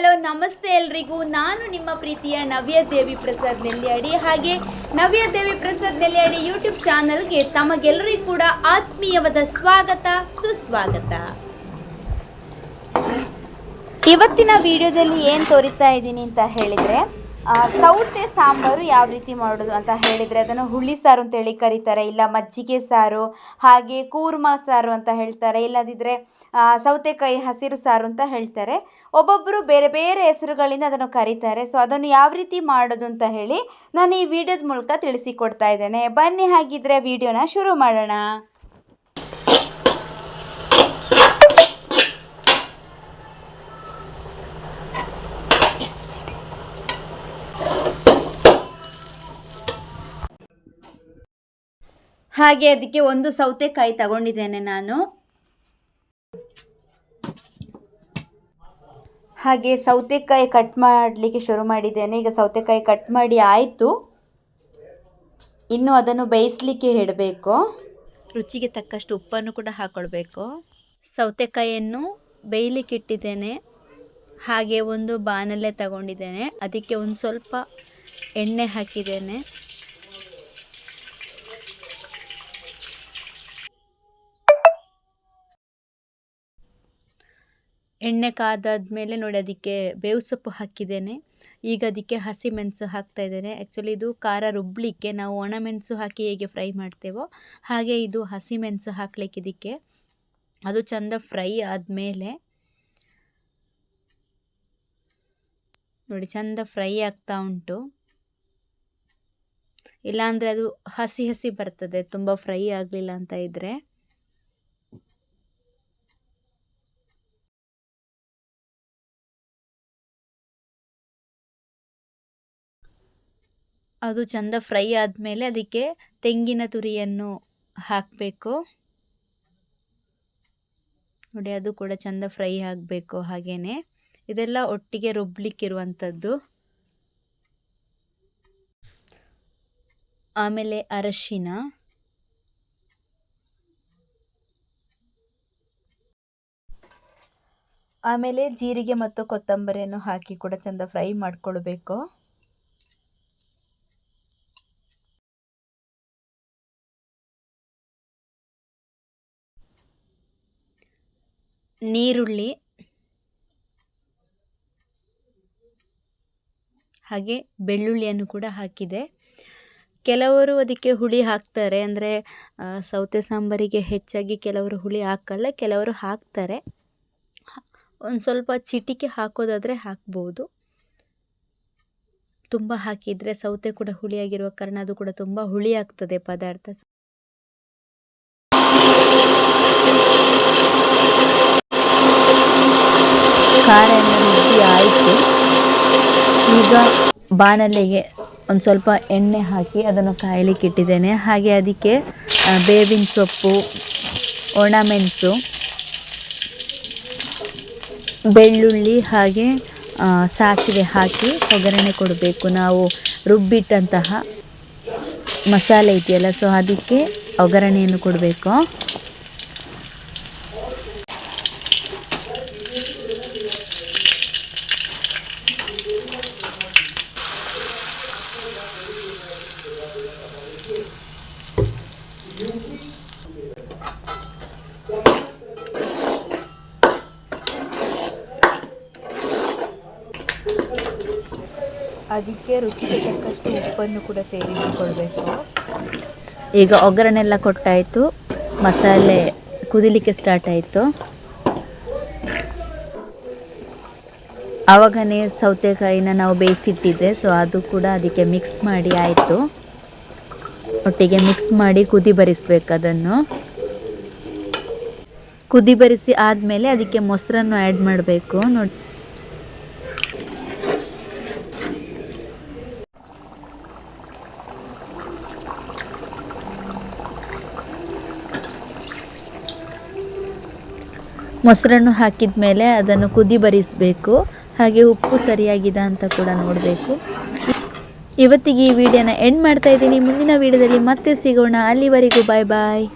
Hello, ನಮಸ್ತೆ ಎಲ್ರಿಗೂ. ನಾನು ನಿಮ್ಮ ಪ್ರೀತಿಯ ನವ್ಯ ದೇವಿ ಪ್ರಸಾದ್ ನೆಲ್ಯಾಡಿ ಹಾಗೆ ನವ್ಯ ದೇವಿ ಪ್ರಸಾದ್ ನೆಲ್ಯಾಡಿ ಯೂಟ್ಯೂಬ್ ಚಾನಲ್ಗೆ ತಮಗೆಲ್ಲರಿಗೂ ಕೂಡ ಆತ್ಮೀಯವಾದ ಸ್ವಾಗತ, ಸುಸ್ವಾಗತ. ಇವತ್ತಿನ ವಿಡಿಯೋದಲ್ಲಿ ಏನು ತೋರಿಸ್ತಾ ಇದ್ದೀನಿ ಅಂತ ಹೇಳಿದರೆ ಸೌತೆ ಸಾಂಬಾರು ಯಾವ ರೀತಿ ಮಾಡೋದು ಅಂತ ಹೇಳಿದರೆ ಅದನ್ನು ಹುಳಿ ಸಾರು ಅಂತೇಳಿ ಕರೀತಾರೆ, ಇಲ್ಲ ಮಜ್ಜಿಗೆ ಸಾರು, ಹಾಗೆ ಕೂರ್ಮ ಸಾರು ಅಂತ ಹೇಳ್ತಾರೆ ಇಲ್ಲದಿದ್ದರೆ ಸೌತೆಕಾಯಿ ಹಸಿರು ಸಾರು ಅಂತ ಹೇಳ್ತಾರೆ. ಒಬ್ಬೊಬ್ಬರು ಬೇರೆ ಬೇರೆ ಹೆಸರುಗಳಿಂದ ಅದನ್ನು ಕರೀತಾರೆ. ಸೊ ಅದನ್ನು ಯಾವ ರೀತಿ ಮಾಡೋದು ಅಂತ ಹೇಳಿ ನಾನು ಈ ವಿಡಿಯೋದ ಮೂಲಕ ತಿಳಿಸಿಕೊಡ್ತಾ ಇದ್ದೇನೆ. ಬನ್ನಿ, ಹಾಗಿದ್ರೆ ವಿಡಿಯೋನ ಶುರು ಮಾಡೋಣ. ಹಾಗೆ ಅದಕ್ಕೆ ಒಂದು ಸೌತೆಕಾಯಿ ತಗೊಂಡಿದ್ದೇನೆ ನಾನು. ಹಾಗೆ ಸೌತೆಕಾಯಿ ಕಟ್ ಮಾಡಲಿಕ್ಕೆ ಶುರು ಮಾಡಿದ್ದೇನೆ. ಈಗ ಸೌತೆಕಾಯಿ ಕಟ್ ಮಾಡಿ ಆಯಿತು. ಇನ್ನು ಅದನ್ನು ಬೇಯಿಸಲಿಕ್ಕೆ ಇಡಬೇಕು ರುಚಿಗೆ ತಕ್ಕಷ್ಟು ಉಪ್ಪನ್ನು ಕೂಡ ಹಾಕ್ಕೊಳ್ಬೇಕು ಸೌತೆಕಾಯಿಯನ್ನು ಬೇಯಲಿಕ್ಕೆ ಇಟ್ಟಿದ್ದೇನೆ. ಹಾಗೆ ಒಂದು ಬಾಣಲೆ ತಗೊಂಡಿದ್ದೇನೆ. ಅದಕ್ಕೆ ಒಂದು ಸ್ವಲ್ಪ ಎಣ್ಣೆ ಹಾಕಿದ್ದೇನೆ. ಎಣ್ಣೆ ಕಾದಾದ್ಮೇಲೆ ನೋಡಿ ಅದಕ್ಕೆ ಬೇವು ಸೊಪ್ಪು ಹಾಕಿದ್ದೇನೆ. ಈಗ ಅದಕ್ಕೆ ಹಸಿಮೆಣಸು ಹಾಕ್ತಾ ಇದ್ದೇನೆ. ಆ್ಯಕ್ಚುಲಿ ಇದು ಖಾರ ರುಬ್ಬಲಿಕ್ಕೆ ನಾವು ಒಣಮೆಣಸು ಹಾಕಿ ಹೇಗೆ ಫ್ರೈ ಮಾಡ್ತೇವೋ ಹಾಗೆ ಇದು ಹಸಿಮೆಣಸು ಹಾಕ್ಲಿಕ್ಕೆ ಇದಕ್ಕೆ. ಅದು ಚಂದ ಫ್ರೈ ಆದಮೇಲೆ ನೋಡಿ ಚಂದ ಫ್ರೈ ಆಗ್ತಾ ಉಂಟು. ಇಲ್ಲಾಂದರೆ ಅದು ಹಸಿ ಹಸಿ ಬರ್ತದೆ, ತುಂಬ ಫ್ರೈ ಆಗಲಿಲ್ಲ ಅಂತ ಇದ್ದರೆ ಅದು ಚಂದ ಫ್ರೈ ಆದಮೇಲೆ ಅದಕ್ಕೆ ತೆಂಗಿನ ತುರಿಯನ್ನು ಹಾಕಬೇಕು. ನೋಡಿ, ಅದು ಕೂಡ ಚಂದ ಫ್ರೈ ಆಗಬೇಕು ಹಾಗೇ ಇದೆಲ್ಲ ಒಟ್ಟಿಗೆ ರುಬ್ಲಿಕ್ಕಿರುವಂಥದ್ದು. ಆಮೇಲೆ ಅರಶಿನ. ಆಮೇಲೆ ಜೀರಿಗೆ ಮತ್ತು ಕೊತ್ತಂಬರಿಯನ್ನು ಹಾಕಿ ಕೂಡ ಚಂದ ಫ್ರೈ ಮಾಡ್ಕೊಳ್ಬೇಕು. ನೀರುಳ್ಳಿ, ಹಾಗೆ ಬೆಳ್ಳುಳ್ಳಿಯನ್ನು ಕೂಡ ಹಾಕಿದೆ. ಕೆಲವರು ಅದಕ್ಕೆ ಹುಳಿ ಹಾಕ್ತಾರೆ, ಅಂದರೆ ಸೌತೆ ಸಾಂಬಾರಿಗೆ ಹೆಚ್ಚಾಗಿ ಕೆಲವರು ಹುಳಿ ಹಾಕಲ್ಲ, ಕೆಲವರು ಹಾಕ್ತಾರೆ. ಒಂದು ಸ್ವಲ್ಪ ಚಿಟಿಕೆ ಹಾಕೋದಾದರೆ ಹಾಕ್ಬೋದು. ತುಂಬ ಹಾಕಿದರೆ ಸೌತೆ ಕೂಡ ಹುಳಿಯಾಗಿರುವ ಕಾರಣ ಅದು ಕೂಡ ತುಂಬ ಹುಳಿ ಆಗ್ತದೆ ಪದಾರ್ಥ. ಖಾರ ಎಲ್ಲ ರುಬ್ಬಿ ಆಯಿತು. ಈಗ ಬಾಣಲೆಗೆ ಒಂದು ಸ್ವಲ್ಪ ಎಣ್ಣೆ ಹಾಕಿ ಅದನ್ನು ಕಾಯಲಿಕ್ಕೆ ಇಟ್ಟಿದ್ದೇನೆ. ಹಾಗೆ ಅದಕ್ಕೆ ಬೇವಿನ ಸೊಪ್ಪು, ಒಣಮೆಣಸು, ಬೆಳ್ಳುಳ್ಳಿ ಹಾಗೆ ಸಾಸಿವೆ ಹಾಕಿ ಒಗ್ಗರಣೆ ಕೊಡಬೇಕು. ನಾವು ರುಬ್ಬಿಟ್ಟಂತಹ ಮಸಾಲೆ ಇದೆಯಲ್ಲ, ಸೊ ಅದಕ್ಕೆ ಒಗ್ಗರಣೆಯನ್ನು ಕೊಡಬೇಕು. ಅದಕ್ಕೆ ರುಚಿಗೆ ತಕ್ಕಷ್ಟು ಉಪ್ಪನ್ನು ಕೂಡ ಸೇರಿಸಿಕೊಳ್ಬೇಕು. ಈಗ ಒಗ್ಗರಣೆ ಎಲ್ಲ ಕೊಟ್ಟಾಯಿತು. ಮಸಾಲೆ ಕುದಿಲಿಕ್ಕೆ ಸ್ಟಾರ್ಟ್ ಆಯಿತು. ಆವಾಗನೇ ಸೌತೆಕಾಯಿನ ನಾವು ಬೇಯಿಸಿಟ್ಟಿದ್ದೆ ಸೊ ಅದು ಕೂಡ ಅದಕ್ಕೆ ಮಿಕ್ಸ್ ಮಾಡಿ ಆಯಿತು. ಒಟ್ಟಿಗೆ ಮಿಕ್ಸ್ ಮಾಡಿ ಕುದಿ ಬರಿಸ್ಬೇಕು ಅದನ್ನು. ಕುದಿ ಬರಿಸಿ ಆದಮೇಲೆ ಅದಕ್ಕೆ ಮೊಸರನ್ನು ಆ್ಯಡ್ ಮಾಡಬೇಕು, ನೋಡಿ. ಮೊಸರನ್ನು ಹಾಕಿದ ಮೇಲೆ ಅದನ್ನು ಕುದಿ ಬರಿಸಬೇಕು. ಹಾಗೆ ಉಪ್ಪು ಸರಿಯಾಗಿದೆ ಅಂತ ಕೂಡ ನೋಡಬೇಕು. ಇವತ್ತಿಗೆ ಈ ವಿಡಿಯೋನ ಎಂಡ್ ಮಾಡ್ತಾ ಇದ್ದೀನಿ. ಮುಂದಿನ ವಿಡಿಯೋದಲ್ಲಿ ಮತ್ತೆ ಸಿಗೋಣ. ಅಲ್ಲಿವರೆಗೂ ಬಾಯ್ ಬಾಯ್